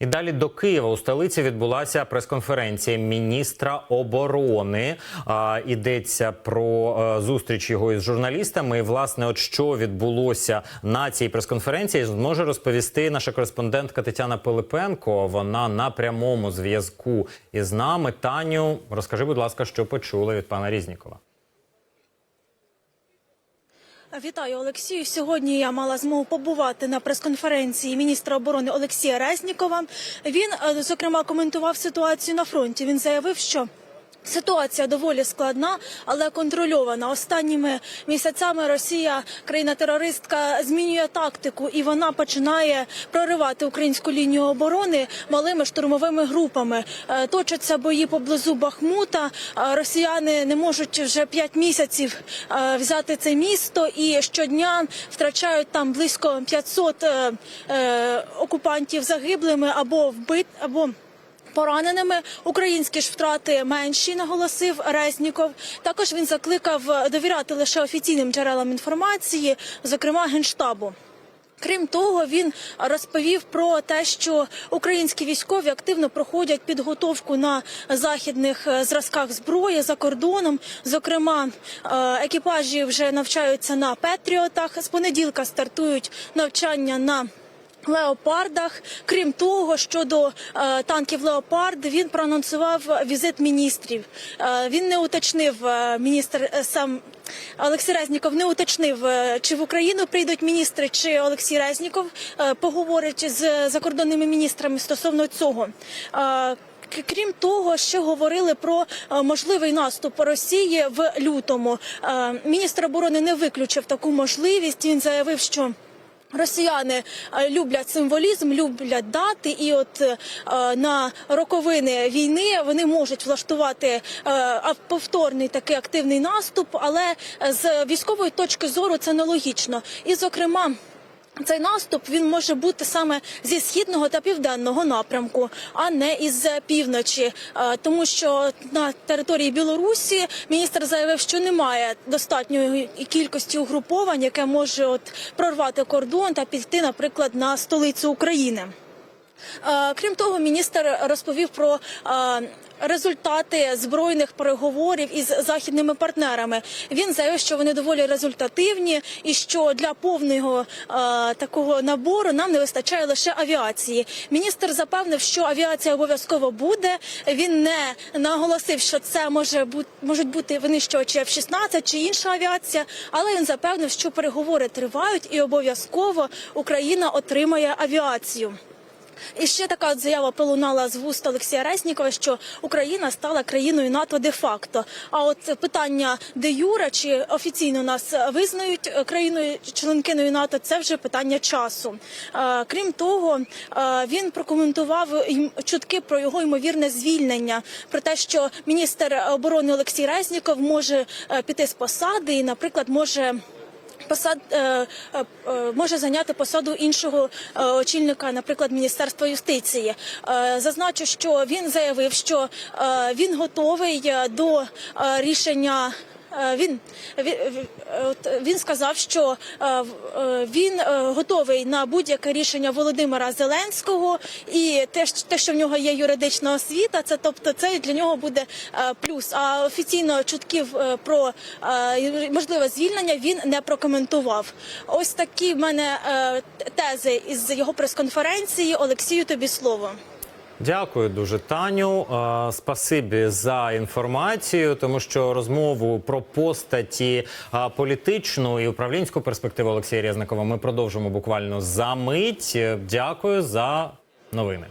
І далі до Києва у столиці відбулася прес-конференція міністра оборони. А, йдеться про е, зустріч його із журналістами. І, власне, от що відбулося на цій прес-конференції, зможе розповісти наша кореспондентка Тетяна Пилипенко. Вона на прямому зв'язку із нами. Таню, розкажи, будь ласка, що почули від пана Різнікова. Вітаю, Олексію. Сьогодні я мала змогу побувати на прес-конференції міністра оборони Олексія Резнікова. Він, е, зокрема, коментував ситуацію на фронті. Він заявив, що Ситуація доволі складна, але контрольована. Останніми місяцями Росія, країна-терористка, змінює тактику, і вона починає проривати українську лінію оборони малими штурмовими групами. Е, Точаться бої поблизу Бахмута. Е, Росіяни не можуть вже п'ять місяців е, взяти це місто, і щодня втрачають там близько 500 е, е, окупантів загиблими або вбит. Пораненими українські ж втрати менші, наголосив Резніков. Також він закликав довіряти лише офіційним джерелам інформації, зокрема генштабу. Крім того, він розповів про те, що українські військові активно проходять підготовку на західних зразках зброї за кордоном. Зокрема, е, екіпажі вже навчаються на Петріотах. З понеділка стартують навчання на Леопардах, крім того, щодо е, танків Леопард, він проанонсував візит міністрів. Е, він не уточнив е, міністр е, сам. Олексій Резніков не уточнив, е, чи в Україну прийдуть міністри, чи Олексій Резніков е, поговорить з закордонними міністрами стосовно цього. Е, Крім того, ще говорили про можливий наступ Росії в лютому. Міністр оборони не виключив таку можливість. Він заявив, що Росіяни е, люблять символізм, люблять дати, і от е, на роковини війни вони можуть влаштувати е, повторний такий активний наступ, але з військової точки зору це нелогічно. І, зокрема. Цей наступ він може бути саме зі східного та південного напрямку, а не із півночі, Е, тому що на території Білорусі міністр заявив, що немає достатньої кількості угруповань, яке може от прорвати кордон та піти, наприклад, на столицю України. Е, Крім того, міністр розповів про е, результати збройних переговорів із західними партнерами. Він заявив, що вони доволі результативні, і що для повного е, такого набору нам не вистачає лише авіації. Міністр запевнив, що авіація обов'язково буде. Він не наголосив, що це може бути можуть бути винищувачі F-16 чи інша авіація, але він запевнив, що переговори тривають і обов'язково Україна отримає авіацію. І ще така от заява пролунала з вуст Олексія Резнікова, що Україна стала країною НАТО де-факто. А от питання де юра чи офіційно нас визнають країною членкиною НАТО, це вже питання часу. Е, Крім того, е, він прокоментував чутки про його ймовірне звільнення, про те, що міністр оборони Олексій Резніков може е, піти з посади і, наприклад, може. Посад е, е, е, може зайняти посаду іншого очільника, наприклад, міністерства юстиції. Зазначу, що він заявив, що він готовий до рішення. Е, Він, він, сказав, що е, е, він готовий на будь-яке рішення Володимира Зеленського, і те, що- в нього є юридична освіта, це тобто це для нього буде плюс. А офіційно чутків про можливе звільнення він не прокоментував. Ось такі в мене тези із його прес-конференції. Олексію, тобі слово. Дякую дуже, Таню. Спасибі за інформацію, тому що розмову про постаті політичну і управлінську перспективу Олексія Рєзникова ми продовжимо буквально за мить. Дякую за новини.